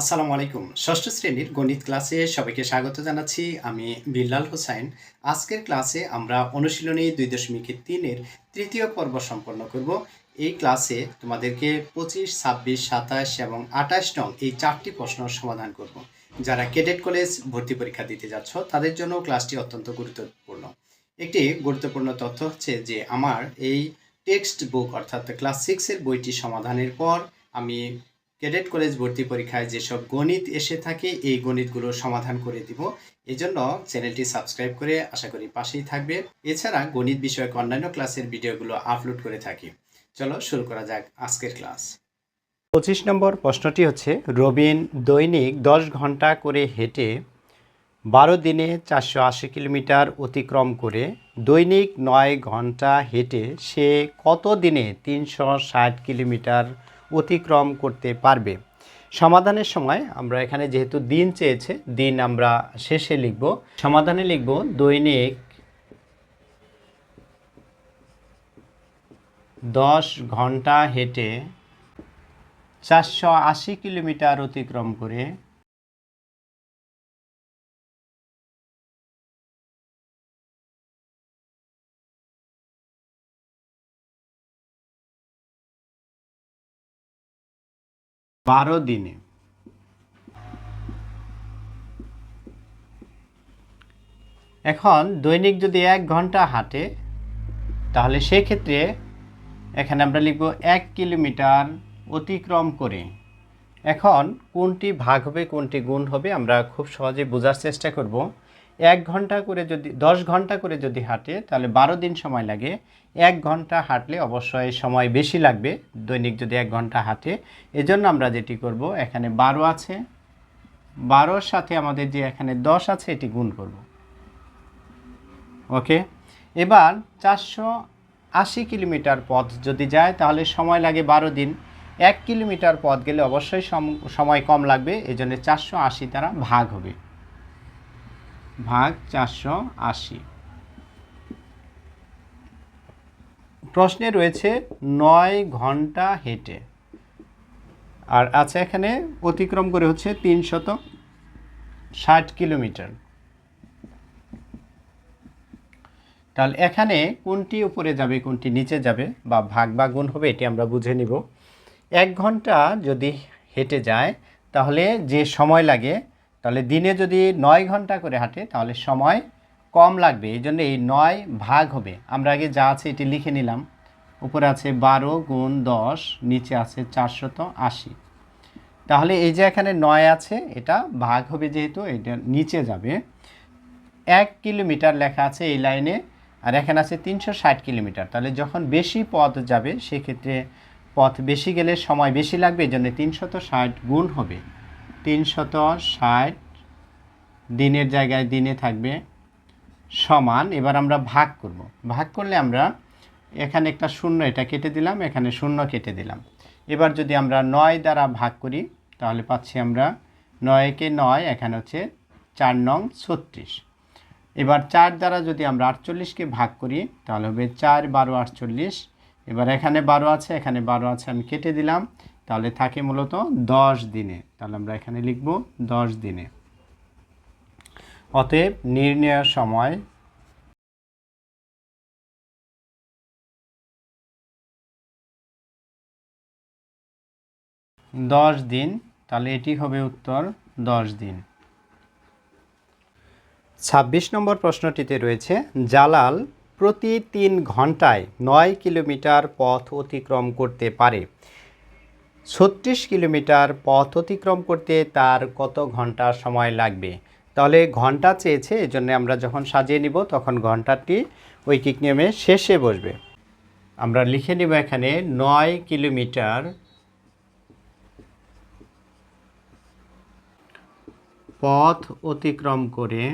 আসসালামু আলাইকুম। ষষ্ঠ শ্রেণির গণিত ক্লাসে সবাইকে স্বাগত জানাচ্ছি। আমি বিল্লাল হোসাইন। আজকের ক্লাসে আমরা অনুশীলনী দুই দশমিক তিনের তৃতীয় পর্ব সম্পন্ন করব। এই ক্লাসে তোমাদেরকে পঁচিশ, ছাব্বিশ, সাতাশ এবং আঠাশ নং এই চারটি প্রশ্ন সমাধান করব। যারা কেডেট কলেজ ভর্তি পরীক্ষা দিতে যাচ্ছ, তাদের জন্য ক্লাসটি অত্যন্ত গুরুত্বপূর্ণ। একটি গুরুত্বপূর্ণ তথ্য হচ্ছে যে, আমার এই টেক্সট বুক অর্থাৎ ক্লাস সিক্সের বইটি সমাধানের পর আমি ক্যাডেট কলেজ ভর্তি পরীক্ষায় যেসব গণিত এসে থাকে, এই গণিতগুলো সমাধান করে দিব। এজন্য চ্যানেলটি সাবস্ক্রাইব করে আশা করি পাশেই থাকবে। এছাড়া গণিত বিষয়ক অন্যান্য ক্লাসের ভিডিওগুলো আপলোড করে থাকি। চলো শুরু করা যাক আজকের ক্লাস। পঁচিশ নম্বর প্রশ্নটি হচ্ছে, রবিন দৈনিক দশ ঘণ্টা করে হেঁটে বারো দিনে চারশো আশি কিলোমিটার অতিক্রম করে দৈনিক নয় ঘণ্টা হেঁটে সে কত দিনে তিনশো ষাট কিলোমিটার অতিক্রম করতে পারবে। সমাধানের সময় আমরা এখানে যেহেতু দিন চেয়েছে, দিন আমরা শেষে লিখব। সমাধানে লিখব দৈনিক দশ ঘণ্টা হেঁটে চারশো আশি কিলোমিটার অতিক্রম করে বারো দিনে। এখন দৈনিক যদি এক ঘণ্টা হাঁটে, তাহলে সেক্ষেত্রে এখানে আমরা লিখব এক কিলোমিটার অতিক্রম করে। এখন কোনটি ভাগ হবে, কোনটি গুণ হবে, আমরা খুব সহজে বোঝার চেষ্টা করব। এক ঘণ্টা করে যদি, দশ ঘণ্টা করে যদি হাঁটে, তাহলে বারো দিন সময় লাগে। এক ঘণ্টা হাঁটলে অবশ্যই সময় বেশি লাগবে, দৈনিক যদি এক ঘণ্টা হাঁটে। এজন্য আমরা যেটি করব, এখানে বারো আছে। বারোর সাথে আমাদের যে এখানে দশ আছে, এটি গুণ করব। ওকে? এবার চারশো আশি কিলোমিটার পথ যদি যায়, তাহলে সময় লাগে বারো দিন। এক কিলোমিটার পথ গেলে অবশ্যই সম- সময় কম লাগবে এই জন্য চারশো আশি দ্বারা ভাগ হবে। ভাগ চারশো আশি। প্রশ্নে রয়েছে নয় ঘণ্টা হেঁটে। আর আছে এখানে অতিক্রম করে হচ্ছে তিনশত ষাট কিলোমিটার। তাহলে এখানে কোনটি উপরে যাবে, কোনটি নিচে যাবে বা ভাগ বা গুণ হবে এটি আমরা বুঝে নিব। এক ঘণ্টা যদি হেঁটে যায়, তাহলে যে সময় লাগে তাহলে দিনে যদি নয় ঘণ্টা করে হাঁটে, তাহলে সময় কম লাগবে। এই জন্য এই নয় ভাগ হবে। আমরা আগে যা আছে এটি লিখে নিলাম। উপরে আছে বারো গুণ দশ, নিচে আছে চারশত আশি। তাহলে এই যে এখানে নয় আছে, এটা ভাগ হবে যেহেতু, এটা নিচে যাবে। এক কিলোমিটার লেখা আছে এই লাইনে, আর এখানে আছে তিনশো ষাট কিলোমিটার। তাহলে যখন বেশি পথ যাবে, সেক্ষেত্রে পথ বেশি গেলে সময় বেশি লাগবে, এই জন্য তিনশত ষাট গুণ হবে। তিনশত ষাট দিনের জায়গায় দিনে থাকবে সমান। এবার আমরা ভাগ করব। ভাগ করলে আমরা এখানে একটা শূন্য, এটা কেটে দিলাম, এখানে শূন্য কেটে দিলাম। এবার যদি আমরা নয় দ্বারা ভাগ করি, তাহলে পাচ্ছি আমরা নয়কে নয়, এখানে হচ্ছে চার নং ছত্রিশ। এবার চার দ্বারা যদি আমরা আটচল্লিশকে ভাগ করি, তাহলে হবে চার বারো আটচল্লিশ। এবার এখানে বারো আছে, এখানে বারো আছে, আমি কেটে দিলাম। তাহলে থাকে মূলত দশ দিনে। তাহলে আমরা এখানে লিখব দশ দিনে। অতএব নির্ণয় সময় দশ দিন, তাহলে এটি হবে উত্তর দশ দিন। ছাব্বিশ নম্বর প্রশ্নটিতে রয়েছে, জালাল প্রতি তিন ঘন্টায় নয় কিলোমিটার পথ অতিক্রম করতে পারে। ছত্রিশ কিলোমিটার পথ অতিক্রম করতে তার কত ঘণ্টা সময় লাগবে? তাহলে ঘণ্টা চেয়েছে এই জন্য আমরা যখন সাজিয়ে নিব, তখন ঘন্টাটি ঐকিক নিয়মে শেষে বসবে। আমরা লিখে নিব এখানে নয় কিলোমিটার পথ অতিক্রম করে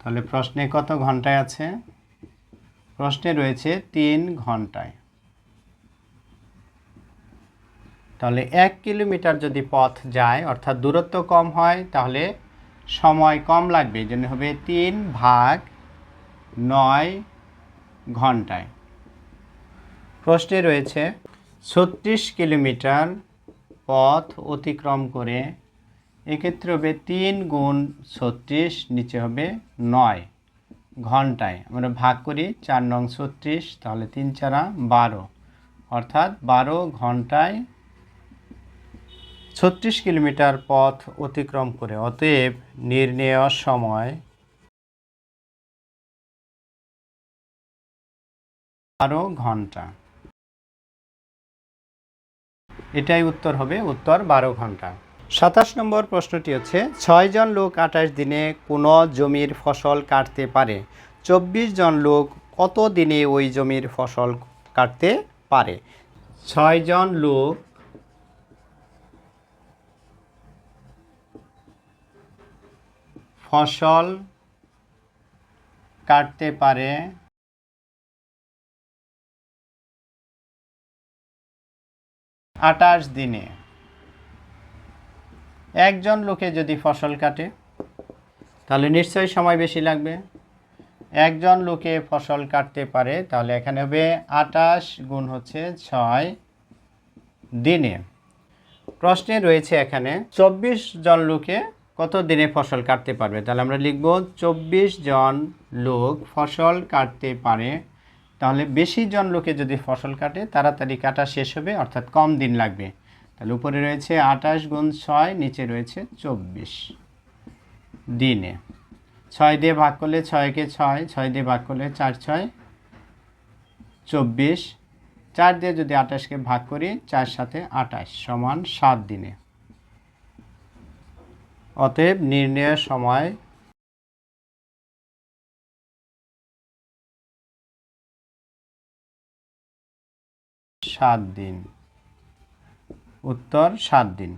তাহলে প্রশ্নে কত ঘন্টায় আছে? প্রশ্নে রয়েছে তিন ঘন্টায়। তাহলে এক কিলোমিটার যদি পথ যায়, অর্থাৎ দূরত্ব কম হয়, তাহলে সময় কম লাগবে, এই জন্য হবে তিন ভাগ নয় ঘন্টায়। প্রশ্নে রয়েছে ছত্রিশ কিলোমিটার পথ অতিক্রম করে, এক্ষেত্রে হবে তিন গুণ ছত্রিশ, নিচে হবে নয়। ঘন্টায়। আমরা ভাগ করি চার নং ছত্রিশ, তাহলে তিন চারা বারো। অর্থাৎ বারো ঘন্টায় ছত্রিশ কিলোমিটার পথ অতিক্রম করে। অতএব নির্ণেয় সময় বারো ঘণ্টা। এটাই উত্তর হবে উত্তর বারো ঘণ্টা। সাতাশ নম্বর প্রশ্নটি হচ্ছে ছয়জন লোক আঠাশ দিনে কোনো জমির ফসল কাটতে পারে। চব্বিশ জন লোক কত দিনে ওই জমির ফসল কাটতে পারে? ছয়জন লোক ফসল কাটতে পারে। আটাশ দিনে। একজন লোকে যদি ফসল কাটে, তাহলে নিশ্চয়ই সময় বেশি লাগবে। একজন লোকে ফসল কাটতে পারে, তাহলে এখানে হবে আটাশ গুণ হচ্ছে ছয় দিনে। প্রশ্নে রয়েছে এখানে, চব্বিশ জন লোকে কত দিনে ফসল কাটতে পারবে? তাহলে আমরা লিখব, চব্বিশ জন লোক ফসল কাটতে পারে। তাহলে বেশি জন লোকে যদি ফসল কাটে, তাড়াতাড়ি কাটা শেষ হবে, অর্থাৎ কম দিন লাগবে। তাহলে উপরে রয়েছে আঠাশ গুণ ছয়, নিচে রয়েছে চব্বিশ। দিনে ছয় দিয়ে ভাগ করলে ছয়কে ছয় ছয় দিয়ে ভাগ করলে চার, ছয়, চব্বিশ। চার দিয়ে যদি আঠাশকে ভাগ করি, চার সাথে আঠাশ সমান সাত দিনে। অতএব নির্ণয় সময় সাত দিন। উত্তর সাত দিন।